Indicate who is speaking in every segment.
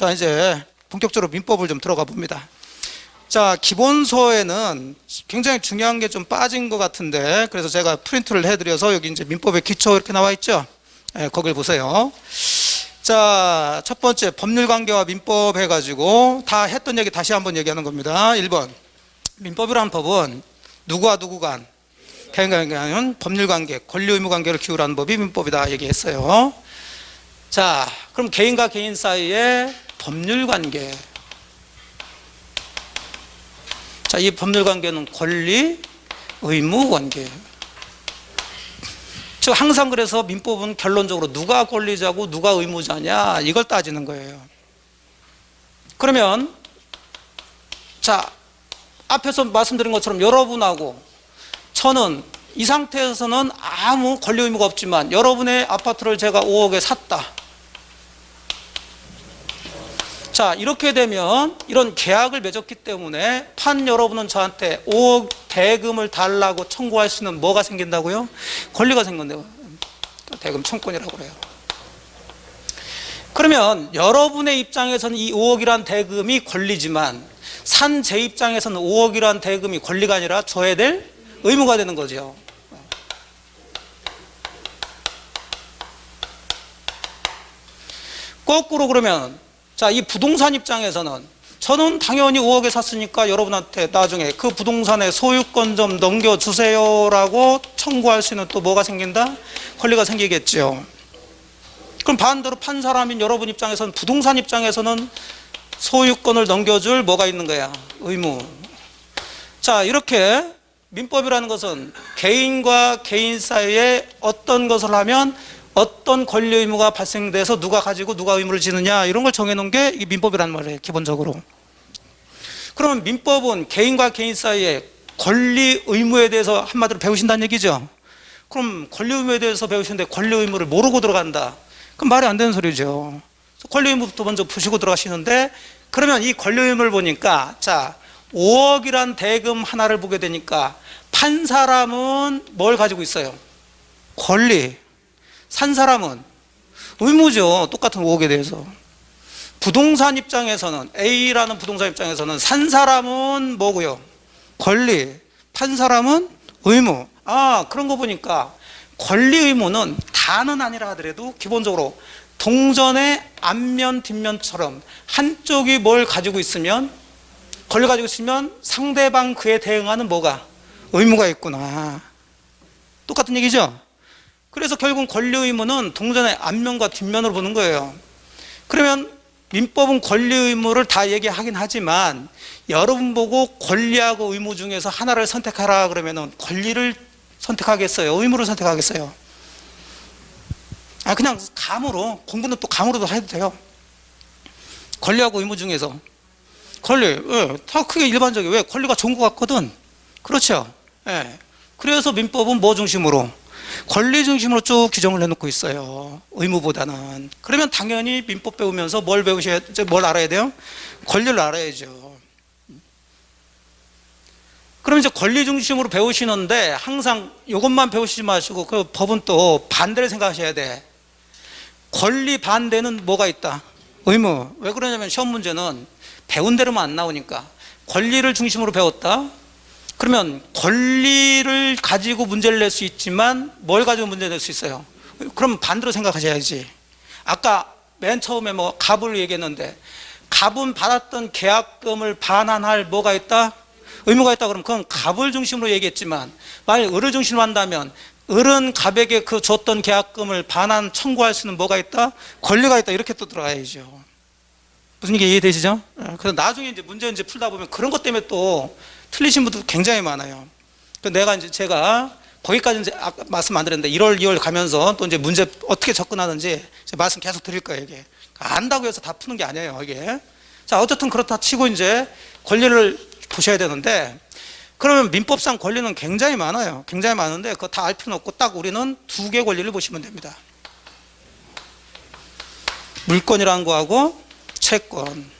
Speaker 1: 어, 자 이제 본격적으로 민법을 좀 들어가 봅니다. 자 기본서에는 굉장히 중요한 게 좀 빠진 것 같은데 그래서 제가 프린트를 해드려서 여기 이제 민법의 기초 이렇게 나와 있죠. 예, 거길 보세요. 자 첫 번째 법률 관계와 민법 해가지고 다 했던 얘기 다시 한번 얘기하는 겁니다. 1번 민법이라는 법은 누구와 누구 간 개인관계는 법률 관계, 권리 의무 관계를 기울하는 법이 민법이다 얘기했어요. 자, 그럼 개인과 개인 사이의 법률 관계. 자, 이 법률 관계는 권리, 의무 관계. 즉 항상 그래서 민법은 결론적으로 누가 권리자고 누가 의무자냐 이걸 따지는 거예요. 그러면 자, 앞에서 말씀드린 것처럼 여러분하고 저는 이 상태에서는 아무 권리 의무가 없지만 여러분의 아파트를 제가 5억에 샀다. 자, 이렇게 되면 이런 계약을 맺었기 때문에 판 여러분은 저한테 5억 대금을 달라고 청구할 수 있는 뭐가 생긴다고요? 권리가 생긴다고요. 대금 청권이라고 그래요. 그러면 여러분의 입장에서는 이 5억이란 대금이 권리지만 산 제 입장에서는 5억이란 대금이 권리가 아니라 줘야 될 의무가 되는 거죠. 거꾸로 그러면 자, 이 부동산 입장에서는 저는 당연히 5억에 샀으니까 여러분한테 나중에 그 부동산의 소유권 좀 넘겨주세요라고 청구할 수 있는 또 뭐가 생긴다? 권리가 생기겠죠. 그럼 반대로 판 사람인 여러분 입장에서는 부동산 입장에서는 소유권을 넘겨줄 뭐가 있는 거야? 의무. 자, 이렇게 민법이라는 것은 개인과 개인 사이에 어떤 것을 하면 어떤 권리 의무가 발생돼서 누가 가지고 누가 의무를 지느냐 이런 걸 정해놓은 게이 민법이라는 말이에요 기본적으로. 그러면 민법은 개인과 개인 사이에 권리 의무에 대해서 한마디로 배우신다는 얘기죠? 그럼 권리 의무에 대해서 배우시는데 권리 의무를 모르고 들어간다. 그럼 말이 안 되는 소리죠. 권리 의무부터 먼저 푸시고 들어가시는데 그러면 이 권리 의무를 보니까 자 5억이란 대금 하나를 보게 되니까 판 사람은 뭘 가지고 있어요? 권리 산 사람은 의무죠. 똑같은 5억에 대해서. 부동산 입장에서는 A라는 부동산 입장에서는 산 사람은 뭐고요? 권리. 판 사람은 의무. 아, 그런 거 보니까 권리 의무는 다는 아니라 하더라도 기본적으로 동전의 앞면 뒷면처럼 한쪽이 뭘 가지고 있으면 권리 가지고 있으면 상대방 그에 대응하는 뭐가 의무가 있구나. 똑같은 얘기죠? 그래서 결국 권리 의무는 동전의 앞면과 뒷면으로 보는 거예요. 그러면 민법은 권리 의무를 다 얘기하긴 하지만 여러분 보고 권리하고 의무 중에서 하나를 선택하라 그러면은 권리를 선택하겠어요? 의무를 선택하겠어요? 아 그냥 감으로 공부는 또 감으로도 해도 돼요. 권리하고 의무 중에서 권리 예, 다 크게 일반적이에요. 왜 권리가 좋은 것 같거든. 그렇죠. 예. 그래서 민법은 뭐 중심으로 권리 중심으로 쭉 규정을 해놓고 있어요. 의무보다는. 그러면 당연히 민법 배우면서 뭘 배우셔야, 뭘 알아야 돼요? 권리를 알아야죠. 그럼 이제 권리 중심으로 배우시는데 항상 이것만 배우시지 마시고 그 법은 또 반대를 생각하셔야 돼. 권리 반대는 뭐가 있다? 의무. 왜 그러냐면 시험 문제는 배운 대로만 안 나오니까 권리를 중심으로 배웠다. 그러면 권리를 가지고 문제를 낼 수 있지만 뭘 가지고 문제 낼수 있어요? 그럼 반대로 생각하셔야지. 아까 맨 처음에 뭐 갑을 얘기했는데 갑은 받았던 계약금을 반환할 뭐가 있다? 의무가 있다 그러면 그건 갑을 중심으로 얘기했지만 만약 을을 중심으로 한다면 을은 갑에게 그 줬던 계약금을 반환 청구할 수 있는 뭐가 있다? 권리가 있다 이렇게 또 들어가야죠. 무슨 얘기 이해되시죠? 그래서 나중에 이제 문제 이제 풀다 보면 그런 것 때문에 또 틀리신 분들 굉장히 많아요. 그 내가 이제 제가 거기까지 이제 아까 말씀 안 드렸는데 1월, 2월 가면서 또 이제 문제 어떻게 접근하는지 말씀 계속 드릴 거예요, 이게. 안다고 해서 다 푸는 게 아니에요, 이게. 자, 어쨌든 그렇다 치고 이제 권리를 보셔야 되는데 그러면 민법상 권리는 굉장히 많아요. 굉장히 많은데 그거 다 알 필요는 없고 딱 우리는 두 개 권리를 보시면 됩니다. 물권이라는 거하고 채권.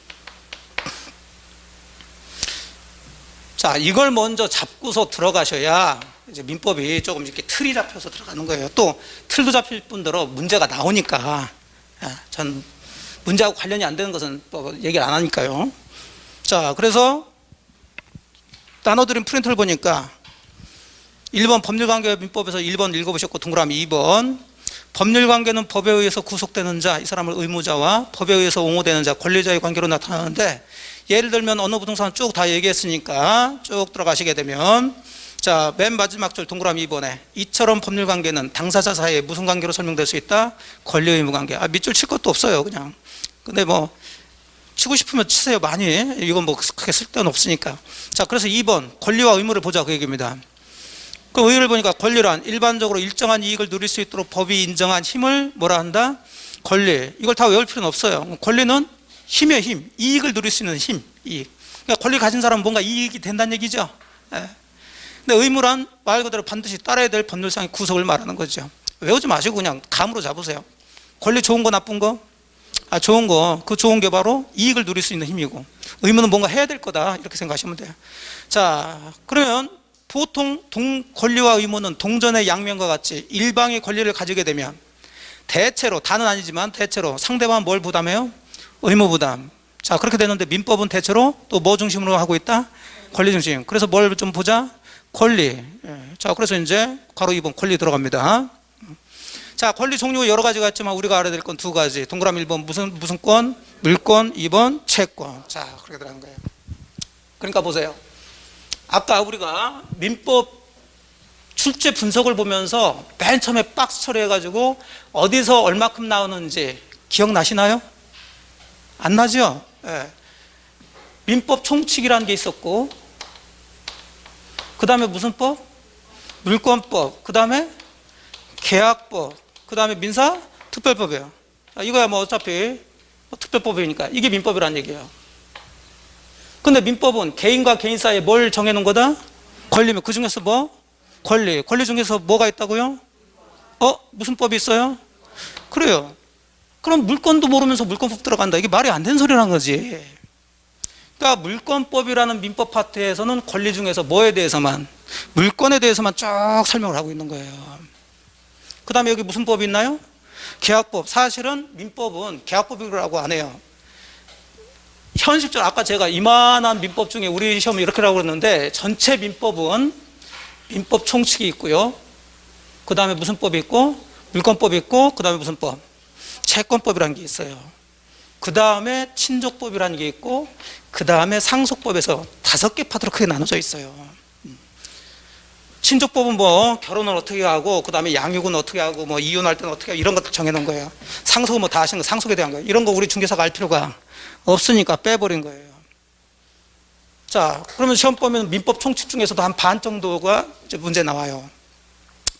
Speaker 1: 자, 이걸 먼저 잡고서 들어가셔야 이제 민법이 조금 이렇게 틀이 잡혀서 들어가는 거예요. 또 틀도 잡힐 뿐더러 문제가 나오니까 아, 전 문제하고 관련이 안 되는 것은 또 얘기를 안 하니까요. 자, 그래서 나눠드린 프린트를 보니까 1번 법률관계 민법에서 1번 읽어보셨고 동그라미 2번 법률관계는 법에 의해서 구속되는 자, 이 사람을 의무자와 법에 의해서 옹호되는 자, 권리자의 관계로 나타나는데 예를 들면 어느 부동산 쭉 다 얘기했으니까 쭉 들어가시게 되면 자, 맨 마지막 줄 동그라미 2번에 이처럼 법률 관계는 당사자 사이에 무슨 관계로 설명될 수 있다? 권리 의무 관계. 아, 밑줄 칠 것도 없어요, 그냥. 근데 뭐 치고 싶으면 치세요, 많이. 이건 뭐 크게 쓸데는 없으니까. 자, 그래서 2번 권리와 의무를 보자 그 얘기입니다. 그 의의를 보니까 권리란 일반적으로 일정한 이익을 누릴 수 있도록 법이 인정한 힘을 뭐라 한다? 권리. 이걸 다 외울 필요는 없어요. 권리는 힘의 힘, 이익을 누릴 수 있는 힘, 이익. 그러니까 권리 가진 사람은 뭔가 이익이 된다는 얘기죠. 예. 근데 의무란 말 그대로 반드시 따라야 될 법률상의 구속을 말하는 거죠. 외우지 마시고 그냥 감으로 잡으세요. 권리 좋은 거 나쁜 거? 아, 좋은 거. 그 좋은 게 바로 이익을 누릴 수 있는 힘이고 의무는 뭔가 해야 될 거다. 이렇게 생각하시면 돼요. 자, 그러면 보통 동, 권리와 의무는 동전의 양면과 같이 일방의 권리를 가지게 되면 대체로 다는 아니지만 대체로 상대방은 뭘 부담해요? 의무 부담. 자 그렇게 되는데 민법은 대체로 또 뭐 중심으로 하고 있다? 권리 중심. 그래서 뭘 좀 보자? 권리. 예. 자 그래서 이제 괄호 2번 권리 들어갑니다. 자 권리 종류 여러 가지가 있지만 우리가 알아야 될 건 두 가지. 동그라미 1번 무슨 무슨 권? 물권 2번 채권. 자 그렇게 들어간 거예요. 그러니까 보세요. 아까 우리가 민법 출제 분석을 보면서 맨 처음에 박스 처리해 가지고 어디서 얼마큼 나오는지 기억나시나요? 안 나죠? 예. 민법 총칙이라는 게 있었고, 그 다음에 무슨 법? 물권법, 그 다음에 계약법, 그 다음에 민사 특별법이에요. 아, 이거야 뭐 어차피 뭐 특별법이니까 이게 민법이란 얘기예요. 근데 민법은 개인과 개인 사이에 뭘 정해놓은 거다? 권리면 그 중에서 뭐? 권리. 권리 중에서 뭐가 있다고요? 어? 무슨 법이 있어요? 그래요. 그럼 물건도 모르면서 물건법 들어간다. 이게 말이 안 되는 소리라는 거지. 그러니까 물건법이라는 민법 파트에서는 권리 중에서 뭐에 대해서만 물건에 대해서만 쭉 설명을 하고 있는 거예요. 그 다음에 여기 무슨 법이 있나요? 계약법. 사실은 민법은 계약법이라고 안 해요. 현실적으로 아까 제가 이만한 민법 중에 우리 시험을 이렇게라고 그랬는데 전체 민법은 민법 총칙이 있고요. 그 다음에 무슨 법이 있고 물권법이 있고 그 다음에 무슨 법 채권법이라는 게 있어요. 그 다음에 친족법이라는 게 있고 그 다음에 상속법에서 다섯 개 파트로 크게 나눠져 있어요. 음. 친족법은 뭐 결혼을 어떻게 하고 그 다음에 양육은 어떻게 하고 뭐 이혼할 때는 어떻게 하고 이런 것들 정해놓은 거예요. 상속은 뭐 다 하시는 거 상속에 대한 거예요. 이런 거 우리 중개사가 알 필요가 없으니까 빼버린 거예요. 자, 그러면 시험 보면 민법 총칙 중에서도 한 반 정도가 문제 나와요.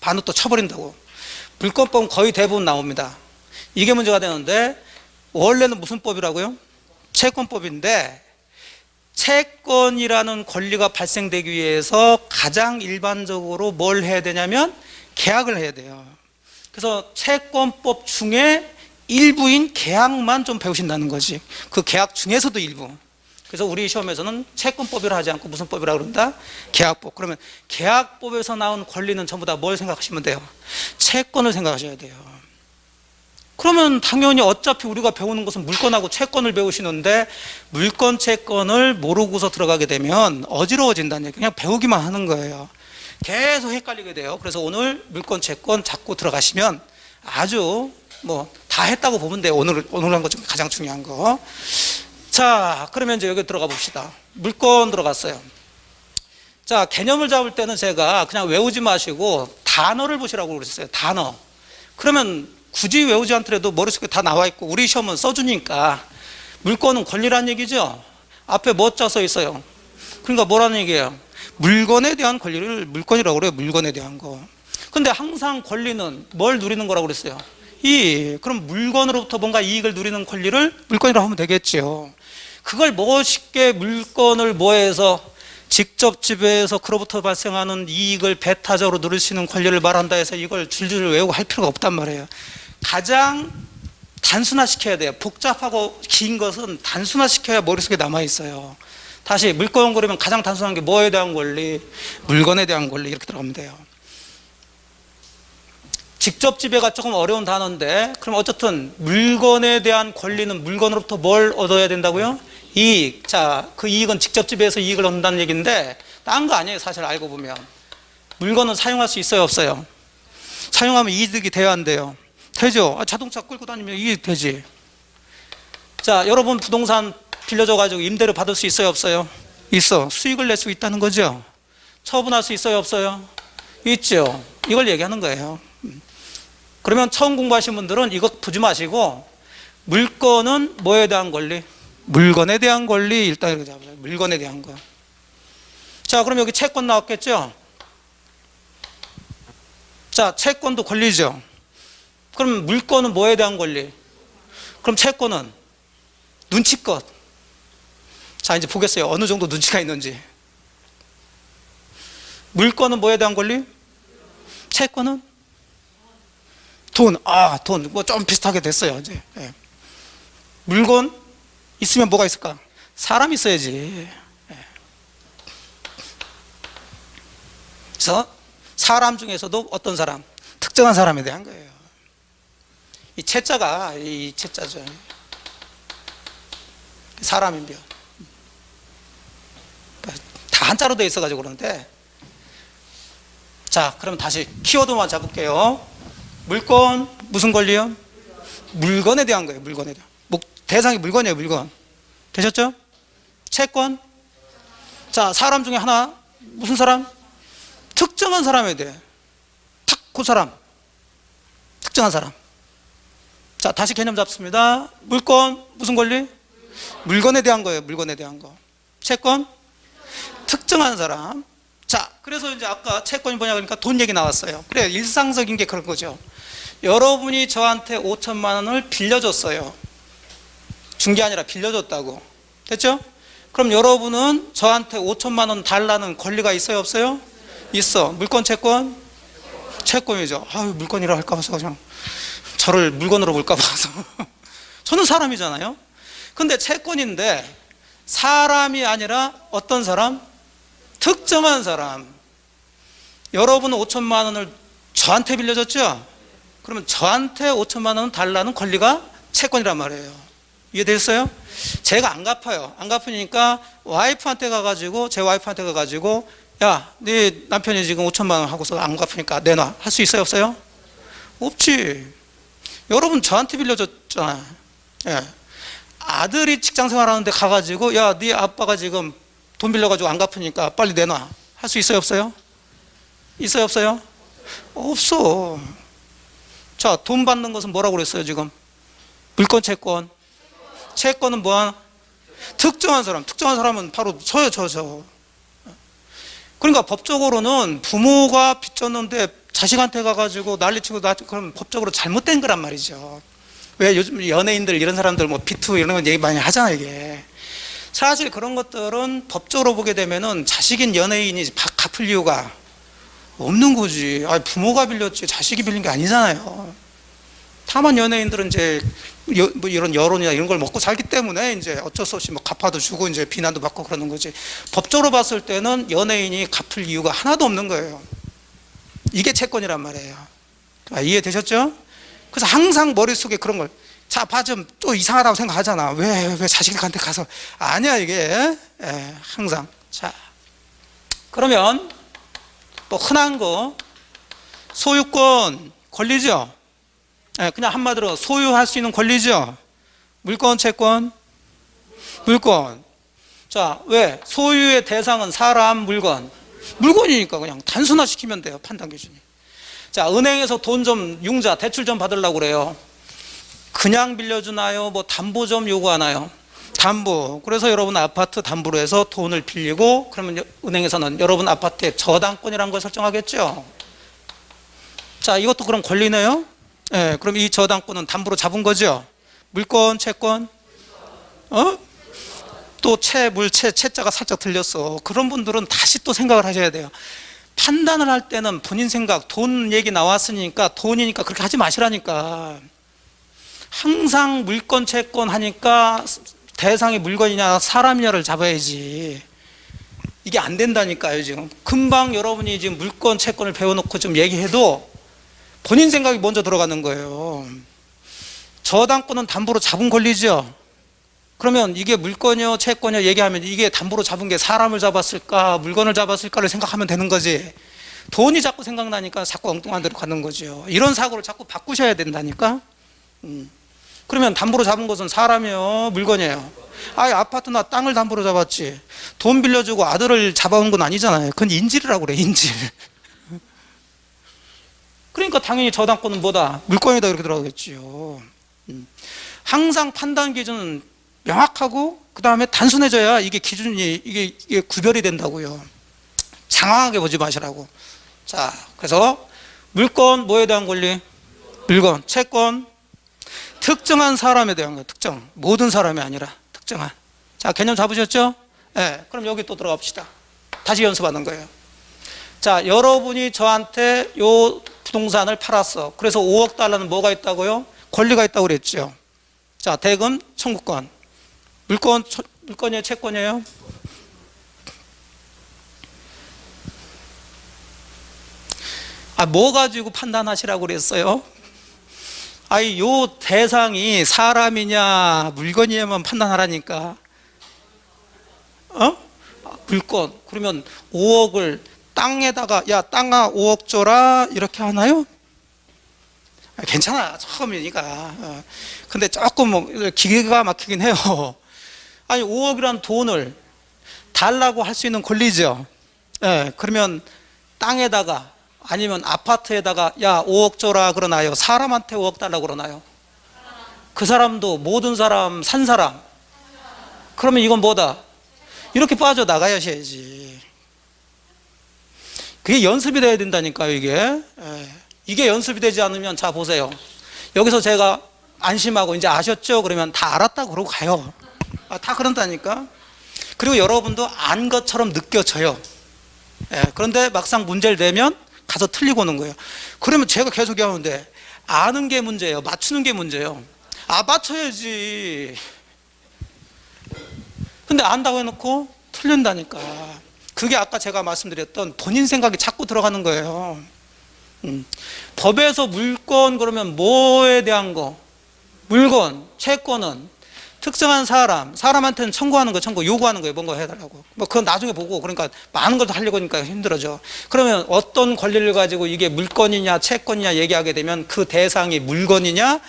Speaker 1: 반은 또 쳐버린다고. 물권법은 거의 대부분 나옵니다. 이게 문제가 되는데 원래는 무슨 법이라고요? 채권법인데 채권이라는 권리가 발생되기 위해서 가장 일반적으로 뭘 해야 되냐면 계약을 해야 돼요. 그래서 채권법 중에 일부인 계약만 좀 배우신다는 거지. 그 계약 중에서도 일부. 그래서 우리 시험에서는 채권법이라 하지 않고 무슨 법이라 그런다? 계약법. 그러면 계약법에서 나온 권리는 전부 다 뭘 생각하시면 돼요? 채권을 생각하셔야 돼요. 그러면 당연히 어차피 우리가 배우는 것은 물건하고 채권을 배우시는데 물건 채권을 모르고서 들어가게 되면 어지러워진다는 얘기. 그냥 배우기만 하는 거예요. 계속 헷갈리게 돼요. 그래서 오늘 물건 채권 잡고 들어가시면 아주 뭐 다 했다고 보면 돼요. 오늘 오늘 한 것 중에 가장 중요한 거. 자, 그러면 이제 여기 들어가 봅시다. 물건 들어갔어요. 자, 개념을 잡을 때는 제가 그냥 외우지 마시고 단어를 보시라고 그랬어요. 단어. 그러면 굳이 외우지 않더라도 머릿속에 다 나와 있고 우리 시험은 써주니까 물건은 권리란 얘기죠. 앞에 뭐 짜서 있어요. 그러니까 뭐라는 얘기예요. 물건에 대한 권리를 물건이라고 그래요. 물건에 대한 거. 근데 항상 권리는 뭘 누리는 거라고 그랬어요. 이 그럼 물건으로부터 뭔가 이익을 누리는 권리를 물건이라고 하면 되겠죠. 그걸 멋있게 물건을 뭐해서 직접 지배해서 그로부터 발생하는 이익을 배타적으로 누릴 수 있는 권리를 말한다 해서 이걸 줄줄 외우고 할 필요가 없단 말이에요. 가장 단순화시켜야 돼요. 복잡하고 긴 것은 단순화시켜야 머릿속에 남아 있어요. 다시 물건 그러면 가장 단순한 게 뭐에 대한 권리, 물건에 대한 권리 이렇게 들어가면 돼요. 직접 지배가 조금 어려운 단어인데 그럼 어쨌든 물건에 대한 권리는 물건으로부터 뭘 얻어야 된다고요? 이익. 자, 그 이익은 직접 지배해서 이익을 얻는다는 얘기인데 딴 거 아니에요. 사실 알고 보면. 물건은 사용할 수 있어요, 없어요? 사용하면 이득이 돼야 한대요. 되죠? 아, 자동차 끌고 다니면 이익 되지. 자, 여러분 부동산 빌려줘 가지고 임대료 받을 수 있어요, 없어요? 있어. 수익을 낼 수 있다는 거죠. 처분할 수 있어요, 없어요? 있죠. 이걸 얘기하는 거예요. 그러면 처음 공부하신 분들은 이거 보지 마시고 물건은 뭐에 대한 권리? 물건에 대한 권리 일단 이렇게 잡아요. 물건에 대한 거. 자, 그럼 여기 채권 나왔겠죠? 자, 채권도 권리죠. 그럼 물건은 뭐에 대한 권리? 그럼 채권은 눈치껏. 자, 이제 보겠어요. 어느 정도 눈치가 있는지. 물건은 뭐에 대한 권리? 채권은 돈. 아, 돈. 뭐 좀 비슷하게 됐어요. 이제. 예. 물건 있으면 뭐가 있을까? 사람 있어야지. 예. 그래서 사람 중에서도 어떤 사람? 특정한 사람에 대한 거예요. 이 채자가 이 채자죠. 사람인데요. 다 한자로 되어 있어가지고 그러는데 자, 그럼 다시 키워드만 잡을게요. 물건 무슨 권리요? 물건에 대한 거예요. 물건에 대한. 목 대상이 물건이에요. 물건. 되셨죠? 채권. 자, 사람 중에 하나 무슨 사람? 특정한 사람에 대해. 탁 그 사람. 특정한 사람. 자, 다시 개념 잡습니다. 물건 무슨 권리? 물건에 대한 거예요. 물건에 대한 거. 채권 특정한 사람. 자, 그래서 이제 아까 채권이 뭐냐 그러니까 돈 얘기 나왔어요. 그래, 일상적인 게 그런 거죠. 여러분이 저한테 5천만 원을 빌려줬어요. 준 게 아니라 빌려줬다고. 됐죠? 그럼 여러분은 저한테 5천만 원 달라는 권리가 있어요, 없어요? 있어. 물건, 채권? 채권이죠. 아유, 물건이라 할까 봐서 그냥 저를 물건으로 볼까 봐서. 저는 사람이잖아요. 근데 채권인데 사람이 아니라 어떤 사람? 특정한 사람. 여러분은 5천만 원을 저한테 빌려줬죠? 그러면 저한테 5천만 원 달라는 권리가 채권이란 말이에요. 이해됐어요? 제가 안 갚아요. 안 갚으니까 와이프한테 가가지고 제 와이프한테 가가지고 야, 네 남편이 지금 5천만 원 하고서 안 갚으니까 내놔. 할 수 있어요, 없어요? 없지. 여러분 저한테 빌려줬잖아. 예. 아들이 직장 생활하는데 가가지고 야, 네 아빠가 지금 돈 빌려가지고 안 갚으니까 빨리 내놔. 할 수 있어요, 없어요? 있어요, 없어요? 없어. 자, 돈 받는 것은 뭐라고 그랬어요, 지금? 물건, 채권. 채권은 뭐야? 특정한 사람. 특정한 사람은 바로 저요, 저, 저. 그러니까 법적으로는 부모가 빚졌는데 자식한테 가가지고 난리치고 나 그럼 법적으로 잘못된 거란 말이죠. 왜 요즘 연예인들 이런 사람들 뭐 비투 이런 건 얘기 많이 하잖아 이게. 사실 그런 것들은 법적으로 보게 되면은 자식인 연예인이 바- 갚을 이유가 없는 거지. 아, 부모가 빌렸지 자식이 빌린 게 아니잖아요. 다만 연예인들은 이제 여- 뭐 이런 여론이나 이런 걸 먹고 살기 때문에 이제 어쩔 수 없이 뭐 갚아도 주고 이제 비난도 받고 그러는 거지. 법적으로 봤을 때는 연예인이 갚을 이유가 하나도 없는 거예요. 이게 채권이란 말이에요. 아, 이해되셨죠? 그래서 항상 머릿속에 그런 걸 자, 봐, 좀 또 이상하다고 생각하잖아. 왜, 왜 자식한테 가서. 아니야, 이게. 예, 항상. 자. 그러면 또 흔한 거, 소유권 권리죠? 예, 그냥 한마디로 소유할 수 있는 권리죠? 물권, 채권? 물권. 자, 왜? 소유의 대상은 사람, 물건. 물건이니까 그냥 단순화 시키면 돼요, 판단 기준이. 자, 은행에서 돈 좀, 융자, 대출 좀 받으려고 그래요. 그냥 빌려주나요? 뭐 담보 좀 요구하나요? 담보. 그래서 여러분 아파트 담보로 해서 돈을 빌리고 그러면 여- 은행에서는 여러분 아파트에 저당권이라는 걸 설정하겠죠. 자, 이것도 그럼 권리네요. 예, 그럼 이 저당권은 담보로 잡은 거죠. 물권, 채권. 어? 또 채, 물 채, 채자가 살짝 들렸어. 그런 분들은 다시 또 생각을 하셔야 돼요. 판단을 할 때는 본인 생각, 돈 얘기 나왔으니까 돈이니까 그렇게 하지 마시라니까. 항상 물건 채권 하니까 대상이 물건이냐 사람이냐를 잡아야지. 이게 안 된다니까요, 지금. 금방 여러분이 지금 물건 채권을 배워놓고 좀 얘기해도 본인 생각이 먼저 들어가는 거예요. 저당권은 담보로 잡은 권리죠. 그러면 이게 물건이요, 채권이요 얘기하면 이게 담보로 잡은 게 사람을 잡았을까, 물건을 잡았을까를 생각하면 되는 거지. 돈이 자꾸 생각나니까 자꾸 엉뚱한 데로 가는 거죠. 이런 사고를 자꾸 바꾸셔야 된다니까. 음. 그러면 담보로 잡은 것은 사람이요, 물건이에요. 아, 아파트나 땅을 담보로 잡았지. 돈 빌려주고 아들을 잡아온 건 아니잖아요. 그건 인질이라고 그래, 인질. 그러니까 당연히 저당권은 뭐다? 물건이다 이렇게 들어가겠지요. 음. 항상 판단 기준은 명확하고 그 다음에 단순해져야 이게 기준이 이게, 이게 구별이 된다고요. 장황하게 보지 마시라고. 자, 그래서 물건 뭐에 대한 권리? 물건, 채권, 특정한 사람에 대한 거, 특정. 모든 사람이 아니라 특정한. 자, 개념 잡으셨죠? 네, 그럼 여기 또 들어갑시다. 다시 연습하는 거예요. 자, 여러분이 저한테 요 부동산을 팔았어. 그래서 5억 달러는 뭐가 있다고요? 권리가 있다고 그랬죠. 자, 대금 청구권. 물건, 처- 물건이에요? 채권이에요? 아, 뭐 가지고 판단하시라고 그랬어요? 아이, 요 대상이 사람이냐, 물건이냐만 판단하라니까. 어? 아, 물건. 그러면 5억을 땅에다가, 야, 땅아 5억 줘라. 이렇게 하나요? 아, 괜찮아. 처음이니까. 어. 근데 조금 뭐 기계가 막히긴 해요. 아니, 5억이란 돈을 달라고 할 수 있는 권리죠. 예, 그러면 땅에다가 아니면 아파트에다가 야 5억 줘라 그러나요? 사람한테 5억 달라고 그러나요? 그 사람도 모든 사람 산 사람 그러면 이건 뭐다? 이렇게 빠져 나가야지 그게 연습이 돼야 된다니까요 이게 예. 이게 연습이 되지 않으면 자 보세요 여기서 제가 안심하고 이제 아셨죠? 그러면 다 알았다고 그러고 가요 아, 다 그런다니까 그리고 여러분도 안 것처럼 느껴져요 예, 그런데 막상 문제를 내면 가서 틀리고 오는 거예요. 그러면 제가 계속 얘기하는데 아는 게 문제예요. 맞추는 게 문제예요. 아 맞춰야지. 근데 안다고 해놓고 틀린다니까. 그게 아까 제가 말씀드렸던 본인 생각이 자꾸 들어가는 거예요. 음. 법에서 물건 그러면 뭐에 대한 거? 물건, 채권은 특정한 사람, 사람한테는 청구하는 거, 청구, 요구하는 거예요. 뭔가 해달라고. 뭐 그건 나중에 보고 그러니까 많은 걸 하려고 하니까 힘들어져. 그러면 어떤 권리를 가지고 이게 물건이냐, 채권이냐 얘기하게 되면 그 대상이 물건이냐,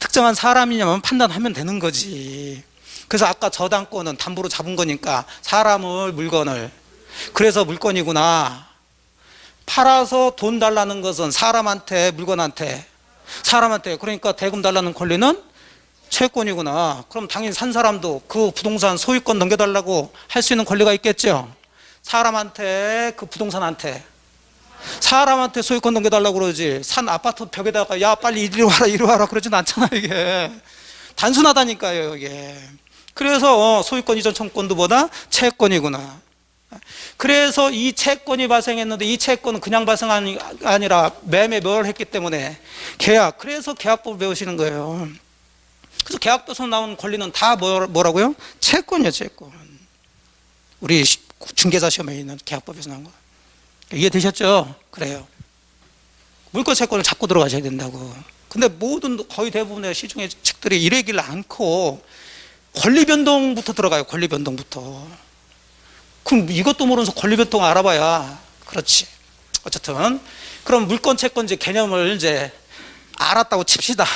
Speaker 1: 특정한 사람이냐만 판단하면 되는 거지. 그래서 아까 저당권은 담보로 잡은 거니까 사람을, 물건을. 그래서 물건이구나. 팔아서 돈 달라는 것은 사람한테, 물건한테. 사람한테. 그러니까 대금 달라는 권리는 채권이구나. 그럼 당연히 산 사람도 그 부동산 소유권 넘겨달라고 할 수 있는 권리가 있겠죠. 사람한테 그 부동산한테 사람한테 소유권 넘겨달라고 그러지. 산 아파트 벽에다가 야 빨리 이리 와라 이리 와라 그러진 않잖아 이게. 단순하다니까요 이게. 그래서 소유권 이전 청구권도 보다 채권이구나. 그래서 이 채권이 발생했는데 이 채권은 그냥 발생한 게 아니라 매매 뭘 했기 때문에 계약. 그래서 계약법을 배우시는 거예요. 그래서 계약서에서 나온 권리는 다 뭐- 뭐라고요? 채권이요, 채권. 우리 시- 중개사 시험에 있는 계약법에서 나온 거. 이해되셨죠? 그래요. 물권 채권을 잡고 들어가셔야 된다고. 근데 모든 거의 대부분의 시중의 책들이 이래길 않고 권리 변동부터 들어가요. 권리 변동부터. 그럼 이것도 모르면서 권리 변동 알아봐야 그렇지. 어쨌든 그럼 물권 채권 이제 개념을 이제 알았다고 칩시다.